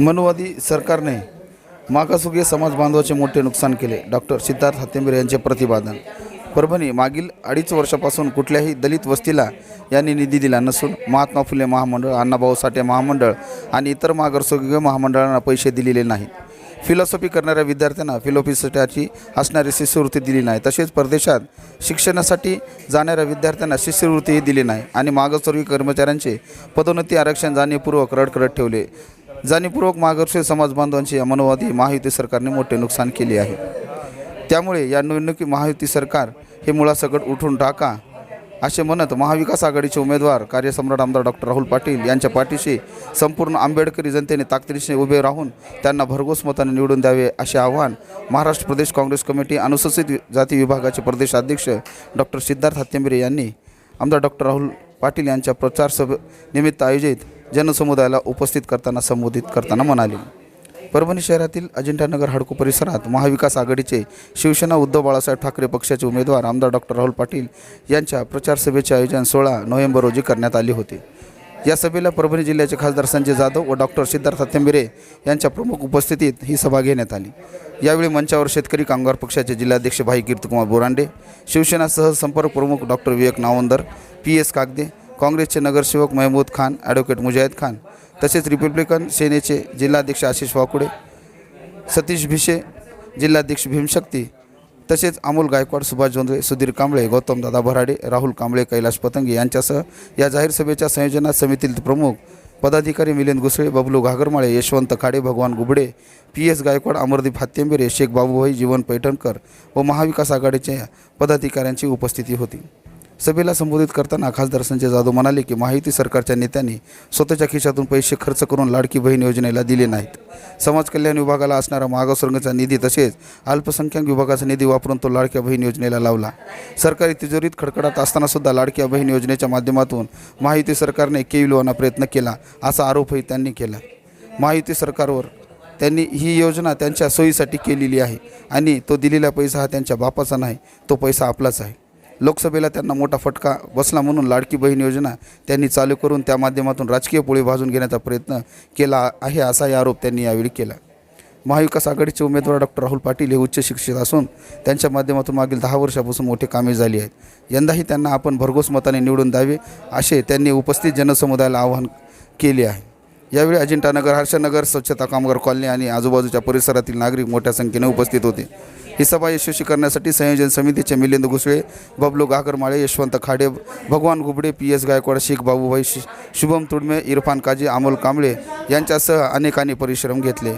मनुवादी सरकारने मागासवर्गीय समाज बांधवाचे मोठे नुकसान केले. डॉक्टर सिद्धार्थ हत्तेंबरे यांचे प्रतिपादन. परभणी मागील अडीच वर्षापासून कुठल्याही दलित वस्तीला यांनी निधी दिला नसून महात्मा फुले महामंडळ अण्णाभाऊ साठे महामंडळ आणि इतर मागासवर्गीय महामंडळांना पैसे दिलेले नाहीत. फिलॉसॉफी करणाऱ्या विद्यार्थ्यांना फिलॉफीसाठी असणारी शिष्यवृत्ती दिली नाही. तसेच परदेशात शिक्षणासाठी जाणाऱ्या विद्यार्थ्यांना शिष्यवृत्तीही दिली नाही आणि मागासवर्गीय कर्मचाऱ्यांचे पदोन्नती आरक्षण जाणीवपूर्वक रडकरत ठेवले. जाणीवपूर्वक मागासवर्गीय समाज बांधवांची मनोवादी महायुती सरकारने मोठे नुकसान केले आहे. त्यामुळे या निवडणुकी महायुती सरकार हे मुळासकट उठून टाका असे म्हणत महाविकास आघाडीचे उमेदवार कार्यसम्राट आमदार डॉक्टर राहुल पाटील यांच्या पाठीशी संपूर्ण आंबेडकरी जनतेने ताकदीशी उभे राहून त्यांना भरघोस मताने निवडून द्यावे असे आवाहन महाराष्ट्र प्रदेश काँग्रेस कमिटी अनुसूचित जाती विभागाचे प्रदेशाध्यक्ष डॉक्टर सिद्धार्थ हत्तेंबरे यांनी आमदार डॉक्टर राहुल पाटील यांच्या प्रचार सभे निमित्त आयोजित जनसमुदायाला उपस्थित करताना संबोधित करताना म्हणाले. परभणी शहरातील अजिंठानगर हडको परिसरात महाविकास आघाडीचे शिवसेना उद्धव बाळासाहेब ठाकरे पक्षाचे उमेदवार आमदार डॉक्टर राहुल पाटील यांच्या प्रचारसभेचे आयोजन सोळा नोव्हेंबर रोजी करण्यात आले होते. या सभेला परभणी जिल्ह्याचे खासदार संजय जाधव व डॉक्टर सिद्धार्थ हत्तेंबरे यांच्या प्रमुख उपस्थितीत ही सभा घेण्यात आली. यावेळी मंचावर शेतकरी कामगार पक्षाचे जिल्हाध्यक्ष भाई कीर्तिकुमार बोरांडे शिवसेना सहसंपर्क प्रमुख doctor Vivek Nawandar P S Kagade काँग्रेसचे नगरसेवक महमूद खान ॲडव्होकेट मुजाहिद खान तसेच रिपब्लिकन सेनेचे जिल्हाध्यक्ष आशिष वाकुडे सतीश भिशे जिल्हाध्यक्ष भीमशक्ती तसेच अमोल गायकवाड सुभाष जोंधळे सुधीर कांबळे गौतम दादा भराडे राहुल कांबळे कैलाश पतंगे यांच्यासह या जाहीर सभेच्या संयोजनात समितीतील प्रमुख पदाधिकारी मिलिंद घुसळे बबलू घागरमाळे यशवंत खाडे भगवान गुबडे पी एस गायकवाड अमरदीप हात्यंबिरे शेख बाबूभाई जीवन पैठणकर व महाविकास आघाडीच्या पदाधिकाऱ्यांची उपस्थिती होती. सभेला संबोधित करताना खासदार संजय जाधव म्हणाले की माहिती सरकारच्या नेत्यांनी स्वतःच्या खिशातून पैसे खर्च करून लाडकी बहीण योजनेला दिले नाहीत. समाज कल्याण विभागाला असणारा मागासवर्गाचा निधी तसेच अल्पसंख्याक विभागाचा निधी वापरून तो लाडक्या बहीण योजनेला लावला. सरकारी तिजोरीत खडखडात असतानासुद्धा लाडक्या बहीण योजनेच्या माध्यमातून माहिती सरकारने केविलवाना प्रयत्न केला असा आरोपही त्यांनी केला. माहिती सरकारवर त्यांनी ही योजना त्यांच्या सोयीसाठी केलेली आहे आणि तो दिलेला पैसा हा त्यांच्या बापाचा नाही तो पैसा आपलाच आहे. लोकसभेला त्यांना मोठा फटका बसला म्हणून लाडकी बहीण योजना त्यांनी चालू करून त्या माध्यमातून राजकीय पोळी भाजून घेण्याचा प्रयत्न केला आहे असाही आरोप त्यांनी यावेळी केला. महाविकास आघाडीचे उमेदवार डॉक्टर राहुल पाटील हे उच्च शिक्षित असून त्यांच्या माध्यमातून मागील दहा वर्षापासून मोठी कामे झाली आहेत. यंदाही त्यांना आपण भरघोस मताने निवडून द्यावे असे त्यांनी उपस्थित जनसमुदायाला आवाहन केले आहे. यावेळी अजिंठानगर हर्षनगर स्वच्छता कामगार कॉलनी आणि आजूबाजूच्या परिसरातील नागरिक मोठ्या संख्येने उपस्थित होते. ही सभा यशस्वी करण्यासाठी संयोजन समितीचे मिलिंद घुसळे बबलू गागरमाळे यशवंत खाडे भगवान गुबडे पी एस गायकवाड शेख बाबूभाई शि शुभम तुडमे इरफान काजी अमोल कांबळे यांच्यासह अनेकांनी परिश्रम घेतले.